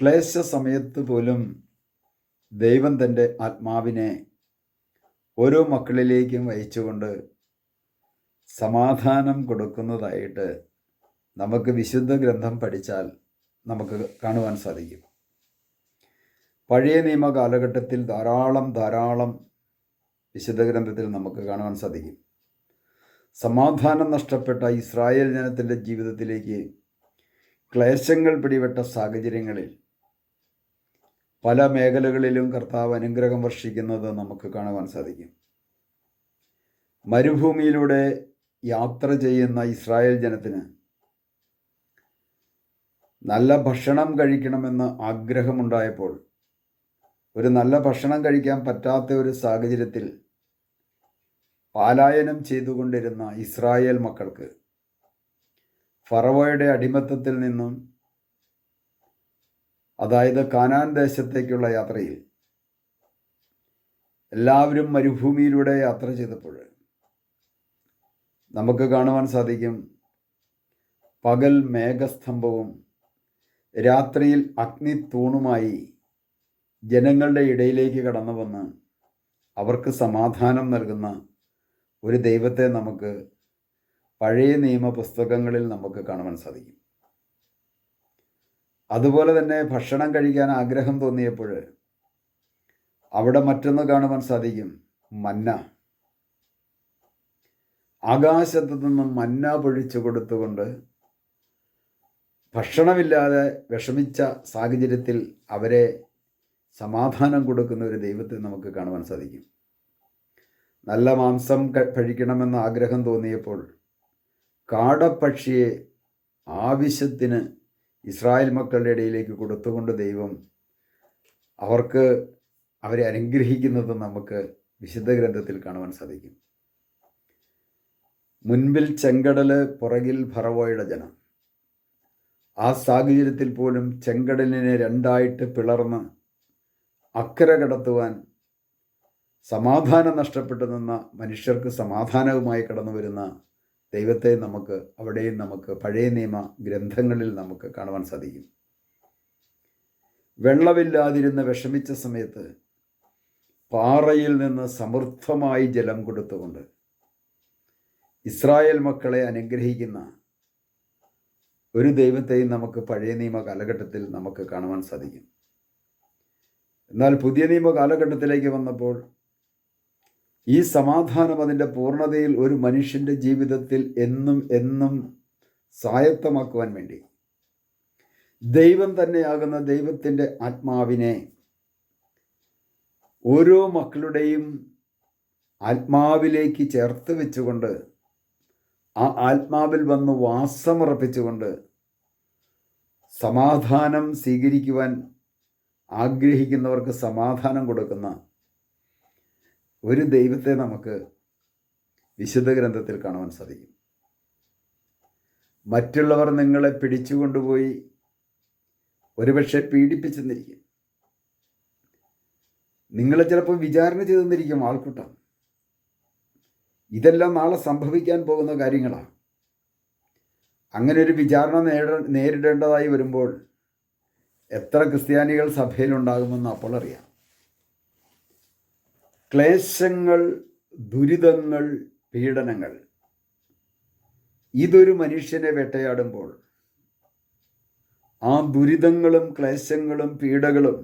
ക്ലേശ സമയത്ത് പോലും ദൈവം തന്റെ ആത്മാവിനെ ഓരോ മക്കളിലേക്കും വഹിച്ചുകൊണ്ട് സമാധാനം കൊടുക്കുന്നതായിട്ട് നമുക്ക് വിശുദ്ധ ഗ്രന്ഥം പഠിച്ചാൽ നമുക്ക് കാണുവാൻ സാധിക്കും. പഴയ നിയമ കാലഘട്ടത്തിൽ ധാരാളം ധാരാളം വിശുദ്ധ ഗ്രന്ഥത്തിൽ നമുക്ക് കാണുവാൻ സാധിക്കും. സമാധാനം നഷ്ടപ്പെട്ട ഇസ്രായേൽ ജനത്തിന്റെ ജീവിതത്തിലേക്ക് ക്ലേശങ്ങൾ പിടിപെട്ട സാഹചര്യങ്ങളിൽ പല മേഖലകളിലും കർത്താവ് അനുഗ്രഹം വർഷിക്കുന്നത് നമുക്ക് കാണുവാൻ സാധിക്കും. മരുഭൂമിയിലൂടെ യാത്ര ചെയ്യുന്ന ഇസ്രായേൽ ജനത്തിന് നല്ല ഭക്ഷണം കഴിക്കണമെന്ന് ആഗ്രഹമുണ്ടായപ്പോൾ ഒരു നല്ല ഭക്ഷണം കഴിക്കാൻ പറ്റാത്ത ഒരു സാഹചര്യത്തിൽ പാലായനം ചെയ്തുകൊണ്ടിരുന്ന ഇസ്രായേൽ മക്കൾക്ക് ഫറവോയുടെ അടിമത്തത്തിൽ നിന്നും അതായത് കാനാൻ ദേശത്തേക്കുള്ള യാത്രയിൽ എല്ലാവരും മരുഭൂമിയിലൂടെ യാത്ര ചെയ്തപ്പോൾ നമുക്ക് കാണുവാൻ സാധിക്കും പകൽ മേഘസ്തംഭവും രാത്രിയിൽ അഗ്നി തൂണുമായി ജനങ്ങളുടെ ഇടയിലേക്ക് കടന്നു വന്ന് അവർക്ക് സമാധാനം നൽകുന്ന ഒരു ദൈവത്തെ നമുക്ക് പഴയ നിയമ പുസ്തകങ്ങളിൽ നമുക്ക് കാണുവാൻ സാധിക്കും. അതുപോലെ തന്നെ ഭക്ഷണം കഴിക്കാൻ ആഗ്രഹം തോന്നിയപ്പോൾ അവിടെ മറ്റൊന്ന് കാണുവാൻ സാധിക്കും മന്ന. ആകാശത്ത് നിന്നും മന്ന പൊഴിച്ചു കൊടുത്തുകൊണ്ട് ഭക്ഷണമില്ലാതെ വിഷമിച്ച സാഹചര്യത്തിൽ അവരെ സമാധാനം കൊടുക്കുന്ന ഒരു ദൈവത്തെ നമുക്ക് കാണുവാൻ സാധിക്കും. നല്ല മാംസം കഴിക്കണമെന്ന ആഗ്രഹം തോന്നിയപ്പോൾ കാടപ്പക്ഷിയെ ആവശ്യത്തിന് ഇസ്രായേൽ മക്കളുടെ ഇടയിലേക്ക് കൊടുത്തുകൊണ്ട് ദൈവം അവർക്ക് അവരെ അനുഗ്രഹിക്കുന്നത് നമുക്ക് വിശുദ്ധ ഗ്രന്ഥത്തിൽ കാണുവാൻ സാധിക്കും. മുൻപിൽ ചെങ്കടൽ പുറകിൽ ഭറവോയുടെ ജനം. ആ സാഹചര്യത്തിൽ പോലും ചെങ്കടലിനെ രണ്ടായിട്ട് പിളർന്ന് അക്കര കടത്തുവാൻ സമാധാനം നഷ്ടപ്പെട്ടു നിന്ന മനുഷ്യർക്ക് സമാധാനവുമായി കടന്നു വരുന്ന ദൈവത്തെ നമുക്ക് അവിടെയും നമുക്ക് പഴയ നിയമ ഗ്രന്ഥങ്ങളിൽ നമുക്ക് കാണുവാൻ സാധിക്കും. വെള്ളമില്ലാതിരുന്ന് വിഷമിച്ച സമയത്ത് പാറയിൽ നിന്ന് സമൃദ്ധമായി ജലം കൊടുത്തുകൊണ്ട് ഇസ്രായേൽ മക്കളെ അനുഗ്രഹിക്കുന്ന ഒരു ദൈവത്തെയും നമുക്ക് പഴയ നിയമ കാലഘട്ടത്തിൽ നമുക്ക് കാണുവാൻ സാധിക്കും. എന്നാൽ പുതിയ നിയമ കാലഘട്ടത്തിലേക്ക് വന്നപ്പോൾ ഈ സമാധാനം അതിന്റെ പൂർണതയിൽ ഒരു മനുഷ്യന്റെ ജീവിതത്തിൽ എന്നും എന്നും സ്വായത്തമാക്കുവാൻ വേണ്ടി. ദൈവം തന്നെയാകുന്ന ദൈവത്തിന്റെ ആത്മാവിനെ ഓരോ മക്കളുടെയും ആത്മാവിലേക്ക് ചേർത്ത് വെച്ചുകൊണ്ട് ആ ആത്മാവിൽ വന്ന് വാസമുറപ്പിച്ചുകൊണ്ട് സമാധാനം സ്വീകരിക്കുവാൻ ആഗ്രഹിക്കുന്നവർക്ക് സമാധാനം കൊടുക്കുന്ന ഒരു ദൈവത്തെ നമുക്ക് വിശുദ്ധ ഗ്രന്ഥത്തിൽ കാണുവാൻ സാധിക്കും. മറ്റുള്ളവർ നിങ്ങളെ പിടിച്ചുകൊണ്ടുപോയി ഒരുപക്ഷെ പീഡിപ്പിച്ചെന്നിരിക്കും. നിങ്ങളെ ചിലപ്പോൾ വിചാരണ ചെയ്തെന്നിരിക്കും ആൾക്കൂട്ടം. ഇതെല്ലാം നാളെ സംഭവിക്കാൻ പോകുന്ന കാര്യങ്ങളാണ്. അങ്ങനെ ഒരു വിചാരണ നേട നേരിടേണ്ടതായി വരുമ്പോൾ എത്ര ക്രിസ്ത്യാനികൾ സഭയിലുണ്ടാകുമെന്ന് അപ്പോൾ അറിയാം. ക്ലേശങ്ങൾ ദുരിതങ്ങൾ പീഡനങ്ങൾ. ഇതൊരു മനുഷ്യനെ വേട്ടയാടുമ്പോൾ ആ ദുരിതങ്ങളും ക്ലേശങ്ങളും പീഡകളും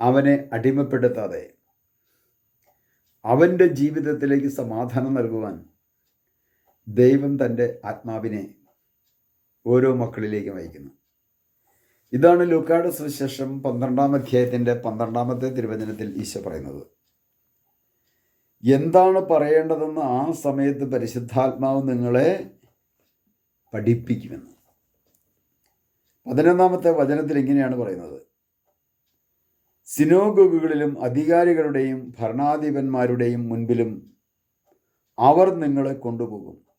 അവനെ അടിമപ്പെടുത്താതെ അവന്റെ ജീവിതത്തിലേക്ക് സമാധാനം നൽകുവാൻ ദൈവം തന്റെ ആത്മാവിനെ ഓരോ മക്കളിലേക്കും അയക്കുന്നു. ഇതാണ് ലൂക്കാട് സുവിശേഷം പന്ത്രണ്ടാം അധ്യായത്തിന്റെ പന്ത്രണ്ടാമത്തെ തിരുവചനത്തിൽ ഈശോ പറയുന്നത്. എന്താണ് പറയേണ്ടതെന്ന് ആ സമയത്ത് പരിശുദ്ധാത്മാവ് നിങ്ങളെ പഠിപ്പിക്കുമെന്ന്. പതിനൊന്നാമത്തെ വചനത്തിൽ ഇങ്ങനെയാണ് പറയുന്നത്. സിനോഗോഗുകളിലും അധികാരികളുടെയും ഭരണാധിപന്മാരുടെയും മുൻപിലും അവർ നിങ്ങളെ കൊണ്ടുപോകും.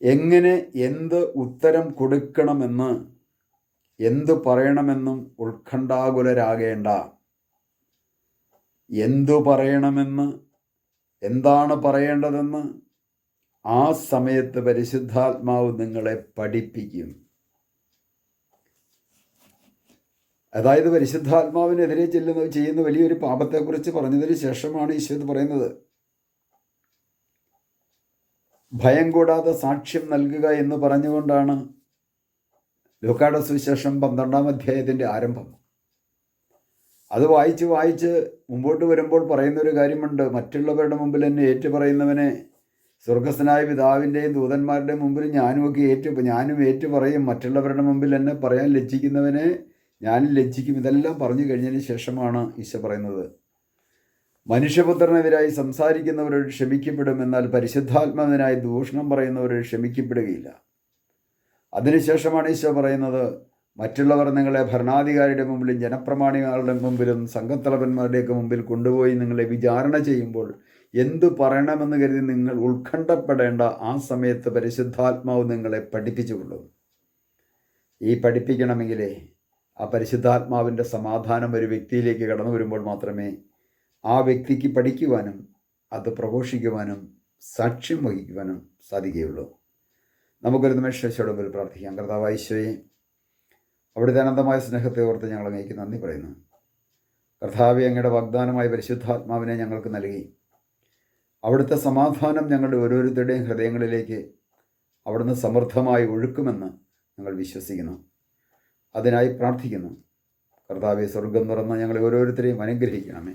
എങ്ങനെ എന്ത് ഉത്തരം കൊടുക്കണമെന്ന് എന്തു പറയണമെന്നും ഉത്കണ്ഠാകുലരാകേണ്ട. എന്തു പറയണമെന്ന് എന്താണ് പറയേണ്ടതെന്ന് ആ സമയത്ത് പരിശുദ്ധാത്മാവ് നിങ്ങളെ പഠിപ്പിക്കും. അതായത് പരിശുദ്ധാത്മാവിനെതിരെ ചെല്ലുന്ന ചെയ്യുന്ന വലിയൊരു പാപത്തെക്കുറിച്ച് പറഞ്ഞതിന് ശേഷമാണ് ഈശോ ഇത് പറയുന്നത്. ഭയം കൂടാതെ സാക്ഷ്യം നൽകുക എന്ന് പറഞ്ഞുകൊണ്ടാണ് ലൂക്കാട സുവിശേഷം പന്ത്രണ്ടാം അധ്യായത്തിന്റെ ആരംഭം. അത് വായിച്ച് വായിച്ച് മുമ്പോട്ട് വരുമ്പോൾ പറയുന്നൊരു കാര്യമുണ്ട്. മറ്റുള്ളവരുടെ മുമ്പിൽ എന്നെ ഏറ്റു പറയുന്നവനെ സ്വർഗസ്ഥനായ പിതാവിന്റെയും ദൂതന്മാരുടെയും മുമ്പിൽ ഞാനുമൊക്കെ ഏറ്റു ഞാനും ഏറ്റു പറയും മറ്റുള്ളവരുടെ മുമ്പിൽ എന്നെ പറയാൻ ലജ്ജിക്കുന്നവനെ ഞാനും ലജ്ജിക്കും. ഇതെല്ലാം പറഞ്ഞു കഴിഞ്ഞതിന് ശേഷമാണ് ഈശോ പറയുന്നത്. മനുഷ്യപുത്രനെതിരായി സംസാരിക്കുന്നവരോട് ക്ഷമിക്കപ്പെടും എന്നാൽ പരിശുദ്ധാത്മാവിനായി ദൂഷണം പറയുന്നവരോട് ക്ഷമിക്കപ്പെടുകയില്ല. അതിനുശേഷമാണ് ഈശോ പറയുന്നത് മറ്റുള്ളവർ നിങ്ങളെ ഭരണാധികാരിയുടെ മുമ്പിലും ജനപ്രമാണികളുടെ മുമ്പിലും സംഘത്തലവന്മാരുടെയൊക്കെ മുമ്പിൽ കൊണ്ടുപോയി നിങ്ങളെ വിചാരണ ചെയ്യുമ്പോൾ എന്തു പറയണമെന്ന് കരുതി നിങ്ങൾ ഉത്കണ്ഠപ്പെടേണ്ട ആ സമയത്ത് പരിശുദ്ധാത്മാവ് നിങ്ങളെ പഠിപ്പിച്ചുകൊള്ളും. ഈ പഠിപ്പിക്കണമെങ്കിലേ ആ പരിശുദ്ധാത്മാവിന്റെ സമാധാനം ഒരു വ്യക്തിയിലേക്ക് കടന്നു വരുമ്പോൾ മാത്രമേ ആ വ്യക്തിക്ക് പഠിക്കുവാനും അത് പ്രഘോഷിക്കുവാനും സാക്ഷ്യം വഹിക്കുവാനും സാധിക്കുകയുള്ളൂ. നമുക്കൊരു നിമിഷത്തോടുമ്പിൽ പ്രാർത്ഥിക്കാം. കർത്താവായിശോയെ അവിടുത്തെ അനന്തമായ സ്നേഹത്തെ ഓർത്ത് ഞങ്ങൾ അങ്ങേക്ക് നന്ദി പറയുന്നു. കർത്താവെ അങ്ങയുടെ വാഗ്ദാനമായ പരിശുദ്ധാത്മാവിനെ ഞങ്ങൾക്ക് നൽകി. അവിടുത്തെ സമാധാനം ഞങ്ങളുടെ ഓരോരുത്തരുടെയും ഹൃദയങ്ങളിലേക്ക് അവിടുന്ന് സമൃദ്ധമായി ഒഴുക്കുമെന്ന് ഞങ്ങൾ വിശ്വസിക്കുന്നു. അതിനായി പ്രാർത്ഥിക്കുന്നു. കർത്താവെ സ്വർഗം തുറന്ന് ഞങ്ങളെ ഓരോരുത്തരെയും അനുഗ്രഹിക്കണമേ.